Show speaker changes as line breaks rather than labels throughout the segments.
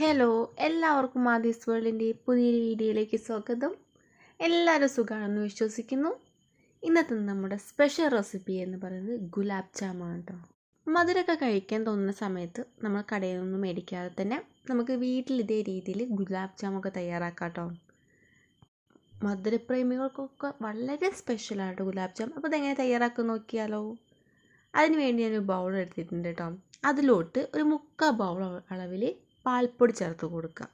Hello എല്ലാവർക്കും ആദീസ് വേൾഡിന്റെ പുതിയൊരു വീഡിയോയിലേക്ക് സ്വാഗതം. എല്ലാവരും സുഖമാണെന്ന് വിശ്വസിക്കുന്നു. ഇന്നത്തെ നമ്മുടെ സ്പെഷ്യൽ റെസിപ്പി എന്ന് പറയുന്നത് ഗുലാബ് ജാമാണ് കേട്ടോ മധുരമൊക്കെ കഴിക്കാൻ തോന്നുന്ന സമയത്ത് നമ്മൾ കടയിൽ നിന്നും മേടിക്കാതെ തന്നെ നമുക്ക് വീട്ടിൽ ഇതേ രീതിയിൽ ഗുലാബ് ജാമൊക്കെ തയ്യാറാക്കാം കേട്ടോ മധുരപ്രേമികൾക്കൊക്കെ വളരെ സ്പെഷ്യലാണ് ഗുലാബ് ജാം അപ്പോൾ ഇതെങ്ങനെ തയ്യാറാക്കാൻ നോക്കിയാലോ? അതിന് വേണ്ടി ഞാനൊരു ബൗൾ എടുത്തിട്ടുണ്ട് കേട്ടോ അതിലോട്ട് ഒരു മുക്കാൽ ബൗൾ അളവിൽ പാൽപ്പൊടി ചേർത്ത് കൊടുക്കുക.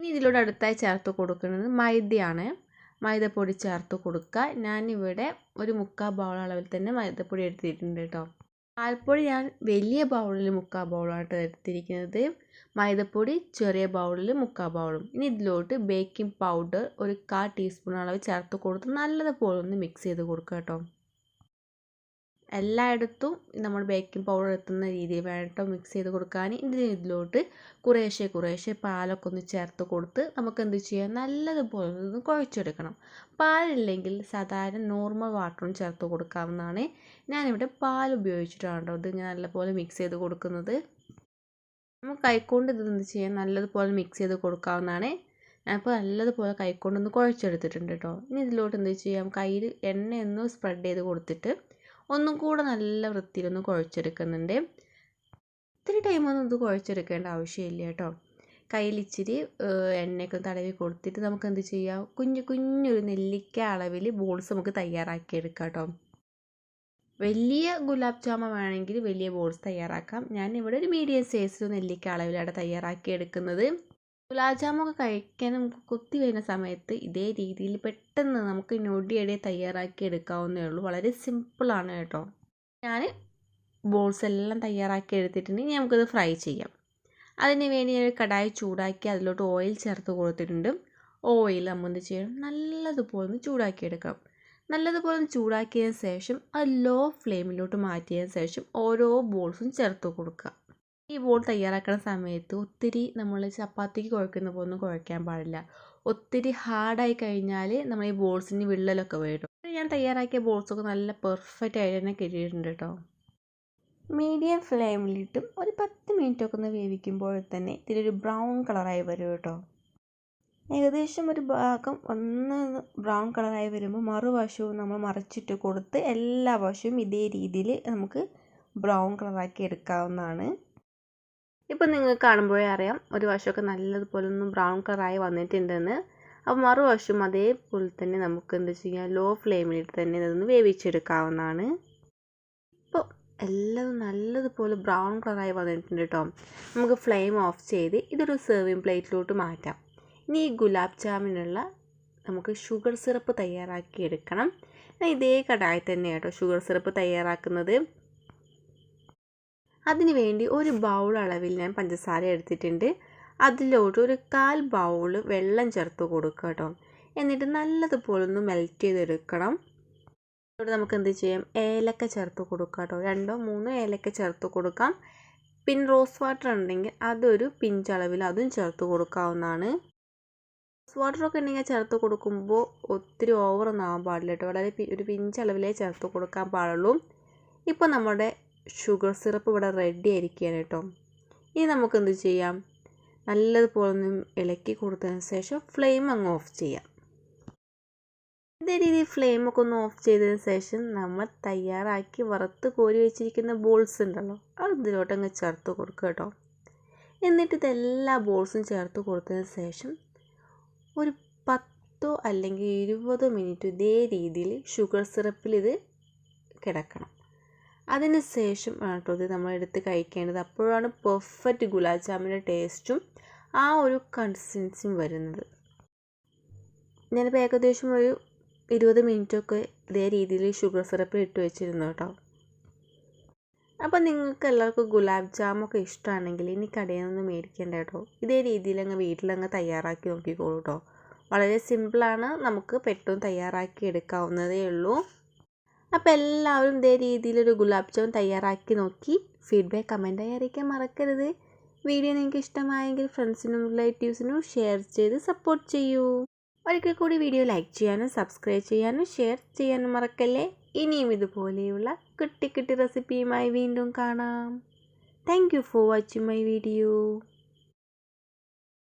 ഇനി ഇതിലൂടെ അടുത്തായി ചേർത്ത് കൊടുക്കുന്നത് മൈദയാണ്. മൈദപ്പൊടി ചേർത്ത് കൊടുക്കുക. ഞാനിവിടെ ഒരു മുക്കാൽ ബൗൾ അളവിൽ തന്നെ മൈദപ്പൊടി എടുത്തിട്ടുണ്ട് കേട്ടോ. പാൽപ്പൊടി ഞാൻ വലിയ ബൗളിൽ മുക്കാൽ ബൗളായിട്ട് എടുത്തിരിക്കുന്നത്. മൈദപ്പൊടി ചെറിയ ബൗളിൽ മുക്കാൽ ബൗളും ഇനി ഇതിലോട്ട് ബേക്കിംഗ് പൗഡർ ഒരു കാൽ ടീസ്പൂൺ അളവ് ചേർത്ത് കൊടുത്ത് നല്ലതുപോലെ ഒന്ന് മിക്സ് ചെയ്ത് കൊടുക്കുക കേട്ടോ. എല്ലായിടത്തും നമ്മൾ ബേക്കിംഗ് പൗഡർ എത്തുന്ന രീതിയിൽ വേണം മിക്സ് ചെയ്ത് കൊടുക്കാൻ. ഇതിന് ഇതിലോട്ട് കുറേശ്ശെ കുറേശ്ശെ പാലൊക്കെ ഒന്ന് ചേർത്ത് കൊടുത്ത് നമുക്ക് എന്ത് ചെയ്യാം? നല്ലതുപോലെ ഒന്ന് കുഴച്ചെടുക്കണം. പാലില്ലെങ്കിൽ സാധാരണ നോർമൽ വാട്ടറും ചേർത്ത് കൊടുക്കാവുന്നതാണ്. ഞാനിവിടെ പാൽ ഉപയോഗിച്ചിട്ടാണ് കേട്ടോ ഇതിങ്ങനെ നല്ലപോലെ മിക്സ് ചെയ്ത് കൊടുക്കുന്നത്. നമുക്ക് കൈക്കൊണ്ട് ഇത് എന്ത് ചെയ്യാം? നല്ലതുപോലെ മിക്സ് ചെയ്ത് കൊടുക്കാവുന്നതാണ്. ഞാനിപ്പോൾ നല്ലതുപോലെ കൈക്കൊണ്ടൊന്ന് കുഴച്ചെടുത്തിട്ടുണ്ട് കേട്ടോ. ഇനി ഇതിലോട്ട് എന്ത് ചെയ്യാം? കയ്യിൽ എണ്ണയൊന്ന് സ്പ്രെഡ് ചെയ്ത് കൊടുത്തിട്ട് ഒന്നും കൂടെ നല്ല വൃത്തിയിലൊന്ന് കുഴച്ചെടുക്കുന്നുണ്ട്. ഇത്തിരി ടൈമൊന്നും ഇത് കുഴച്ചെടുക്കേണ്ട ആവശ്യമില്ല കേട്ടോ. കയ്യിൽ ഇച്ചിരി എണ്ണയൊക്കെ തടവി കൊടുത്തിട്ട് നമുക്ക് എന്ത് ചെയ്യാം? കുഞ്ഞു കുഞ്ഞൊരു നെല്ലിക്ക അളവിൽ ബോൾസ് നമുക്ക് തയ്യാറാക്കി എടുക്കാം കേട്ടോ. വലിയ ഗുലാബ് ജാമ വേണമെങ്കിൽ വലിയ ബോൾസ് തയ്യാറാക്കാം. ഞാൻ ഇവിടെ ഒരു മീഡിയം സൈസിൽ നെല്ലിക്ക അളവിലാണ് തയ്യാറാക്കി എടുക്കുന്നത്. ഗുലാബ് കഴിക്കാൻ നമുക്ക് കുത്തി വരുന്ന സമയത്ത് ഇതേ രീതിയിൽ പെട്ടെന്ന് നമുക്ക് ഞൊടിയടെ തയ്യാറാക്കി എടുക്കാവുന്നേ ഉള്ളൂ. വളരെ സിമ്പിളാണ് കേട്ടോ. ഞാൻ ബോൾസ് എല്ലാം തയ്യാറാക്കി എടുത്തിട്ടുണ്ടെങ്കിൽ നമുക്കത് ഫ്രൈ ചെയ്യാം. അതിന് വേണ്ടി ഞാൻ കടായി ചൂടാക്കി അതിലോട്ട് ഓയിൽ ചേർത്ത് കൊടുത്തിട്ടുണ്ട്. ഓയിൽ നമ്മൾ എന്ത് ചെയ്യണം? നല്ലതുപോലെ ഒന്ന് ചൂടാക്കി എടുക്കാം നല്ലതുപോലെ ഒന്ന് ചൂടാക്കിയതിന് ശേഷം അത് ലോ ഫ്ലെയിമിലോട്ട് മാറ്റിയതിന് ശേഷം ഓരോ ബോൾസും ചേർത്ത് കൊടുക്കുക. ഈ ബോൾ തയ്യാറാക്കുന്ന സമയത്ത് ഒത്തിരി നമ്മൾ ചപ്പാത്തിക്ക് കുഴക്കുന്ന പോലെ ഒന്നും കുഴക്കാൻ പാടില്ല. ഒത്തിരി ഹാർഡായി കഴിഞ്ഞാൽ നമ്മൾ ഈ ബോൾസിന് വിള്ളലൊക്കെ വരും ഞാൻ തയ്യാറാക്കിയ ബോൾസൊക്കെ നല്ല പെർഫെക്റ്റ് ആയിട്ട് തന്നെ കിട്ടിയിട്ടുണ്ട് കേട്ടോ. മീഡിയം ഫ്ലെയിമിലിട്ടും ഒരു പത്ത് മിനിറ്റ് ഒക്കെ ഒന്ന് വേവിക്കുമ്പോൾ തന്നെ ഇതിലൊരു ബ്രൗൺ കളറായി വരും കേട്ടോ. ഏകദേശം ഒരു ഭാഗം ഒന്ന് ബ്രൗൺ കളറായി വരുമ്പോൾ മറുവശവും നമ്മൾ മറിച്ചിട്ട് കൊടുത്ത് എല്ലാ വശവും ഇതേ രീതിയിൽ നമുക്ക് ബ്രൗൺ കളറാക്കി എടുക്കാവുന്നതാണ്. ഇപ്പം നിങ്ങൾക്ക് കാണുമ്പോഴേ അറിയാം ഒരു വശമൊക്കെ നല്ലതുപോലെ ഒന്ന് ബ്രൗൺ കളറായി വന്നിട്ടുണ്ടെന്ന്. അപ്പോൾ മറുവശം അതേപോലെ തന്നെ നമുക്ക് എന്താ ചെയ്യാം? ലോ ഫ്ലെയിമിലിട്ട് തന്നെ ഇതൊന്ന് വേവിച്ചെടുക്കാവുന്നതാണ്. ഇപ്പോൾ എല്ലാം നല്ലതുപോലെ ബ്രൗൺ കളറായി വന്നിട്ടുണ്ട് കേട്ടോ നമുക്ക് ഫ്ലെയിം ഓഫ് ചെയ്ത് ഇതൊരു സെർവിങ് പ്ലേറ്റിലോട്ട് മാറ്റാം. ഇനി ഈ ഗുലാബ് ജാമിനുള്ള നമുക്ക് ഷുഗർ സിറപ്പ് തയ്യാറാക്കി എടുക്കണം ഇതേ കടായി തന്നെ കേട്ടോ ഷുഗർ സിറപ്പ് തയ്യാറാക്കുന്നത്. അതിന് വേണ്ടി ഒരു ബൗൾ അളവിൽ ഞാൻ പഞ്ചസാര എടുത്തിട്ടുണ്ട്. അതിലോട്ട് ഒരു കാൽ ബൗൾ വെള്ളം ചേർത്ത് കൊടുക്കുക കേട്ടോ. എന്നിട്ട് നല്ലതുപോലെ ഒന്ന് മെൽറ്റ് ചെയ്തെടുക്കണം. ഇവിടെ നമുക്ക് എന്ത് ചെയ്യാം? ഏലക്ക ചേർത്ത് കൊടുക്കുക കേട്ടോ. രണ്ടോ മൂന്നോ ഏലക്ക ചേർത്ത് കൊടുക്കാം. പിന്നെ റോസ് വാട്ടർ ഉണ്ടെങ്കിൽ അതൊരു പിഞ്ചളവിൽ അതും ചേർത്ത് കൊടുക്കാവുന്നതാണ്. റോസ് വാട്ടറൊക്കെ ഉണ്ടെങ്കിൽ ചേർത്ത് കൊടുക്കുമ്പോൾ ഒത്തിരി ഓവറൊന്നും ആവാൻ പാടില്ല കേട്ടോ. വളരെ ഒരു പിഞ്ചളവിലേ ചേർത്ത് കൊടുക്കാൻ പാടുള്ളൂ. ഇപ്പോൾ നമ്മുടെ ഷുഗർ സിറപ്പ് ഇവിടെ റെഡി ആയിരിക്കുകയാണ് കേട്ടോ. ഇനി നമുക്ക് എന്ത് ചെയ്യാം? നല്ലതുപോലെ ഒന്ന് ഇളക്കി കൊടുത്തതിന് ശേഷം ഫ്ലെയിം അങ്ങ് ഓഫ് ചെയ്യാം. ഇതേ രീതിയിൽ ഫ്ലെയിമൊക്കെ ഒന്ന് ഓഫ് ചെയ്തതിന് ശേഷം നമ്മൾ തയ്യാറാക്കി വറുത്ത് കോരി വെച്ചിരിക്കുന്ന ബോൾസ് ഉണ്ടല്ലോ അത് ഇതിലോട്ട് അങ്ങ് ചേർത്ത് കൊടുക്കുക കേട്ടോ. എന്നിട്ട് ഇതെല്ലാ ബോൾസും ചേർത്ത് കൊടുത്തതിന് ശേഷം ഒരു പത്തോ അല്ലെങ്കിൽ ഇരുപതോ മിനിറ്റ് ഇതേ രീതിയിൽ ഷുഗർ സിറപ്പിൽ ഇത് കിടക്കണം. അതിന് ശേഷം കേട്ടോ ഇത് നമ്മൾ എടുത്ത് കഴിക്കേണ്ടത്. അപ്പോഴാണ് പെർഫെക്റ്റ് ഗുലാബ് ജാമിന്റെ ടേസ്റ്റും ആ ഒരു കൺസിസ്റ്റൻസിയും വരുന്നത്. ഞാനിപ്പോൾ ഏകദേശം ഒരു ഇരുപത് മിനിറ്റൊക്കെ ഇതേ രീതിയിൽ ഷുഗർ സിറപ്പ് ഇട്ട് വെച്ചിരുന്നു കേട്ടോ. അപ്പോൾ നിങ്ങൾക്ക് എല്ലാവർക്കും ഗുലാബ് ജാമൊക്കെ ഇഷ്ടമാണെങ്കിൽ ഇനി കടയിൽ നിന്ന് മേടിക്കേണ്ട കേട്ടോ. ഇതേ രീതിയിൽ അങ്ങ് വീട്ടിലങ്ങ് തയ്യാറാക്കി നോക്കിക്കോളൂ കേട്ടോ. വളരെ സിമ്പിളാണ് നമുക്ക് പെട്ടെന്ന് തയ്യാറാക്കി എടുക്കാവുന്നതേ ഉള്ളൂ. അപ്പോൾ എല്ലാവരും ഇതേ രീതിയിലൊരു ഗുലാബ് ജാമുൻ തയ്യാറാക്കി നോക്കി. ഫീഡ്ബാക്ക് കമന്റായി അറിയിക്കാൻ മറക്കരുത്. വീഡിയോ നിങ്ങൾക്ക് ഇഷ്ടമായെങ്കിൽ ഫ്രണ്ട്സിനും റിലേറ്റീവ്സിനും ഷെയർ ചെയ്ത് സപ്പോർട്ട് ചെയ്യൂ. ഒരിക്കൽ കൂടി വീഡിയോ ലൈക്ക് ചെയ്യാനും സബ്സ്ക്രൈബ് ചെയ്യാനും ഷെയർ ചെയ്യാനും മറക്കല്ലേ? ഇനിയും ഇതുപോലെയുള്ള കുട്ടി കുട്ടി റെസിപ്പിയുമായി വീണ്ടും കാണാം. Thank you for watching my video